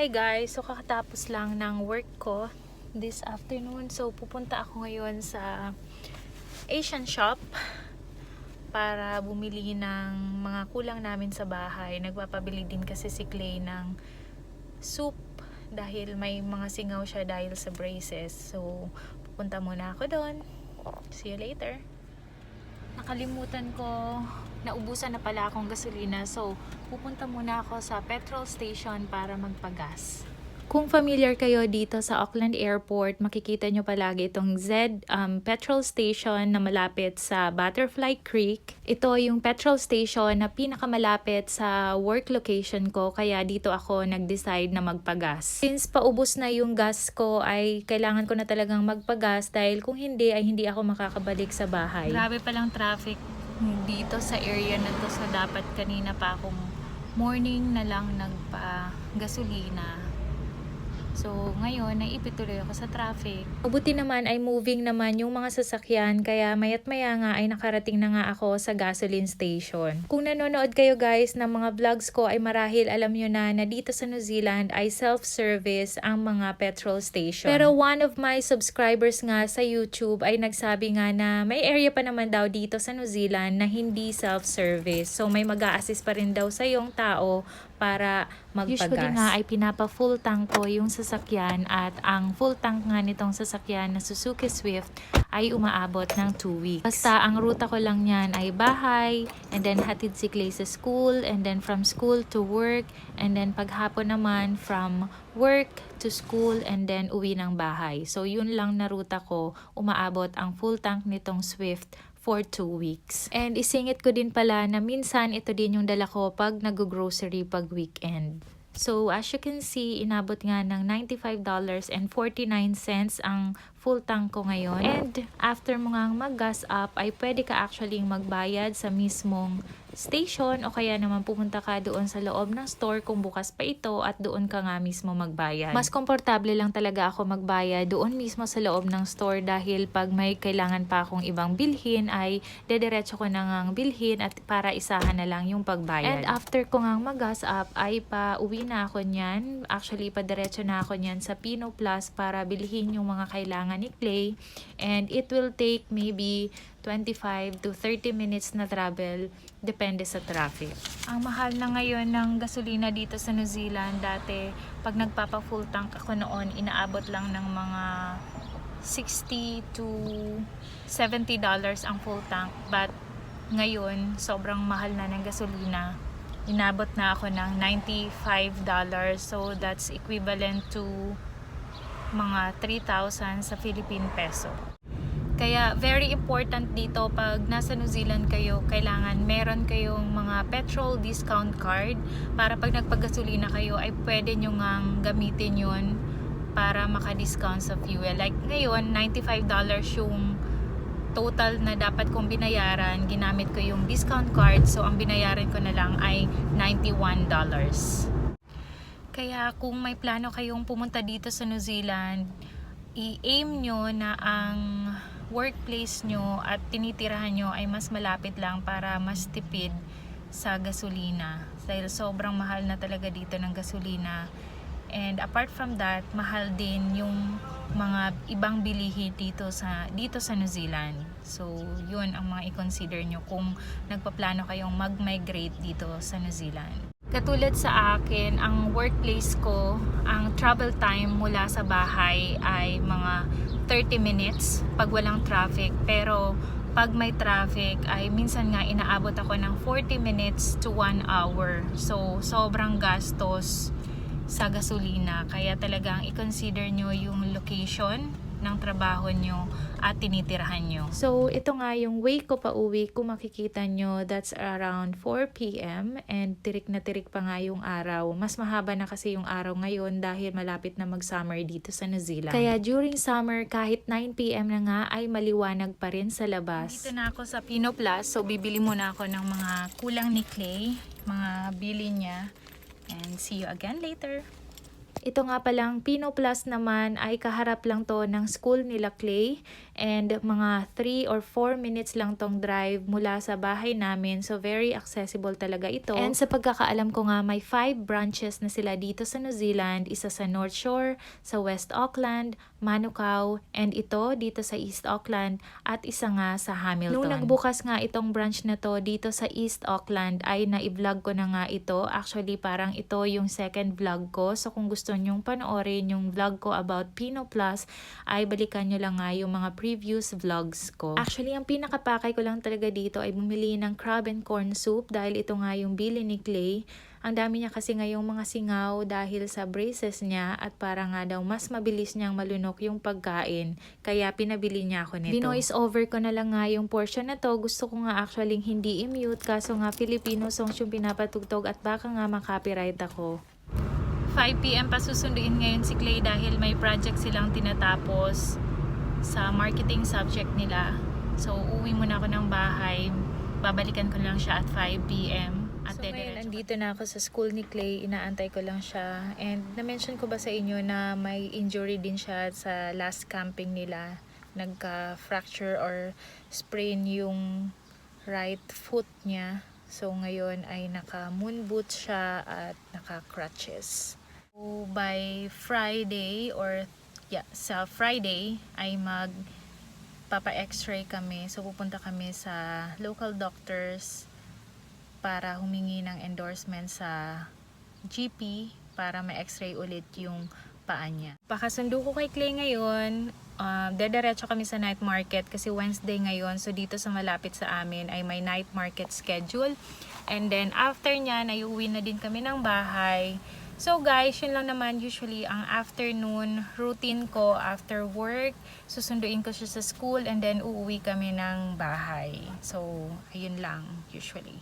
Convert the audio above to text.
Hi guys! So kakatapos lang ng work ko this afternoon. So pupunta ako ngayon sa Asian shop para bumili ng mga kulang namin sa bahay. Nagpapabili din kasi si Clay ng soup dahil may mga singaw siya dahil sa braces. So pupunta muna ako doon. See you later. Nakalimutan ko, naubusan na pala akong gasolina. So, pupunta muna ako sa petrol station para magpagas. Kung familiar kayo dito sa Auckland Airport, makikita nyo palagi itong Z um, petrol station na malapit sa Butterfly Creek. Ito yung petrol station na pinakamalapit sa work location ko kaya dito ako nag-decide na magpagas. Since paubos na yung gas ko ay kailangan ko na talagang magpagas dahil kung hindi ay hindi ako makakabalik sa bahay. Grabe palang traffic dito sa area na to so dapat kanina pa akong morning na lang nagpa gasolina So, ngayon, naipit tuloy ako sa traffic. Mabuti naman ay moving naman yung mga sasakyan, kaya mayat maya nga ay nakarating na nga ako sa gasoline station. Kung nanonood kayo guys ng mga vlogs ko ay marahil alam nyo na na dito sa New Zealand ay self-service ang mga petrol station. Pero one of my subscribers nga sa YouTube ay nagsabi nga na may area pa naman daw dito sa New Zealand na hindi self-service. So, may mag assist pa rin daw sa yung tao para magpagas. Usually nga ay pinapa full tank ko yung sasakyan at ang full tank nga nitong sasakyan na Suzuki Swift ay umaabot ng 2 weeks. Basta ang ruta ko lang yan ay bahay and then hatid si Clay sa school and then from school to work and then paghapon naman from work to school and then uwi ng bahay. So yun lang na ruta ko, umaabot ang full tank nitong Swift for 2 weeks. And isingit ko din pala na minsan ito din yung dala ko pag nag-grocery pag weekend. So, as you can see, inabot nga ng $95.49 ang full tank ko ngayon. And after mo nga mag-gas up, ay pwede ka actually magbayad sa mismong station o kaya naman pumunta ka doon sa loob ng store kung bukas pa ito at doon ka nga mismo magbayad. Mas komportable lang talaga ako magbayad doon mismo sa loob ng store dahil pag may kailangan pa akong ibang bilhin ay dediretso ko na ngang bilhin at para isahan na lang yung pagbayad. And after ko ngang mag-gas up ay pa uwi na ako niyan. Actually pa diretso na ako niyan sa Pino Plus para bilhin yung mga kailangan ni Clay and it will take maybe 25 to 30 minutes na travel depende sa traffic. Ang mahal na ngayon ng gasolina dito sa New Zealand dati pag nagpapa full tank ako noon inaabot lang ng mga 60 to 70 dollars ang full tank but ngayon sobrang mahal na ng gasolina inabot na ako ng 95 dollars so that's equivalent to mga 3,000 sa Philippine peso. Kaya very important dito pag nasa New Zealand kayo, kailangan meron kayong mga petrol discount card para pag nagpagasolina kayo ay pwede nyo ngang gamitin yun para maka-discount sa fuel. Like ngayon, $95 yung total na dapat kong binayaran. Ginamit ko yung discount card so ang binayaran ko na lang ay $91. Kaya kung may plano kayong pumunta dito sa New Zealand, i-aim nyo na ang workplace nyo at tinitirahan nyo ay mas malapit lang para mas tipid sa gasolina. Dahil sobrang mahal na talaga dito ng gasolina. And apart from that, mahal din yung mga ibang bilihin dito sa dito sa New Zealand. So, yun ang mga i-consider nyo kung nagpaplano kayong mag-migrate dito sa New Zealand. Katulad sa akin, ang workplace ko, ang travel time mula sa bahay ay mga 30 minutes pag walang traffic. Pero pag may traffic ay minsan nga inaabot ako ng 40 minutes to 1 hour. So, sobrang gastos sa gasolina. Kaya talagang i-consider nyo yung location ng trabaho nyo at tinitirahan nyo. So, ito nga yung way ko pa uwi. Kung makikita nyo, that's around 4pm and tirik na tirik pa nga yung araw. Mas mahaba na kasi yung araw ngayon dahil malapit na mag-summer dito sa New Zealand. Kaya during summer, kahit 9pm na nga ay maliwanag pa rin sa labas. Dito na ako sa Pino Plus. So, bibili muna ako ng mga kulang ni Clay. Mga bili niya. And see you again later. Ito nga palang Pino Plus naman ay kaharap lang to ng school nila Clay and mga 3 or 4 minutes lang tong drive mula sa bahay namin so very accessible talaga ito. And sa pagkakaalam ko nga may 5 branches na sila dito sa New Zealand, isa sa North Shore, sa West Auckland, Manukau, and ito dito sa East Auckland at isa nga sa Hamilton. Nung nagbukas nga itong branch na to dito sa East Auckland ay na-vlog ko na nga ito. Actually parang ito yung second vlog ko so kung gusto nyong panoorin yung vlog ko about Pino Plus ay balikan nyo lang nga yung mga previous vlogs ko. Actually ang pinakapakay ko lang talaga dito ay bumili ng crab and corn soup dahil ito nga yung bili ni Clay. Ang dami niya kasi ngayong mga singaw dahil sa braces niya at para nga daw mas mabilis niyang malunok yung pagkain. Kaya pinabili niya ako nito. Binoise over ko na lang nga yung portion na to. Gusto ko nga actually hindi i-mute kaso nga Filipino songs yung pinapatugtog at baka nga makopyright ako. 5pm pa susunduin ngayon si Clay dahil may project silang tinatapos sa marketing subject nila. So, uwi muna ako ng bahay. Babalikan ko lang siya at 5pm. At so, ngayon, andito na ako sa school ni Clay. Inaantay ko lang siya. And na-mention ko ba sa inyo na may injury din siya sa last camping nila. Nagka-fracture or sprain yung right foot niya. So, ngayon ay naka-moon boot siya at naka-crutches. So, by Friday or yeah, sa Friday ay mag papa x-ray kami. So, pupunta kami sa local doctors para humingi ng endorsement sa GP para ma-x-ray ulit yung paa niya. Pakasundo ko kay Clay ngayon. Uh, dederecho kami sa night market kasi Wednesday ngayon. So dito sa malapit sa amin ay may night market schedule. And then after niya, naiuwi na din kami ng bahay. So guys, yun lang naman usually ang afternoon routine ko after work. Susunduin ko siya sa school and then uuwi kami ng bahay. So, ayun lang usually.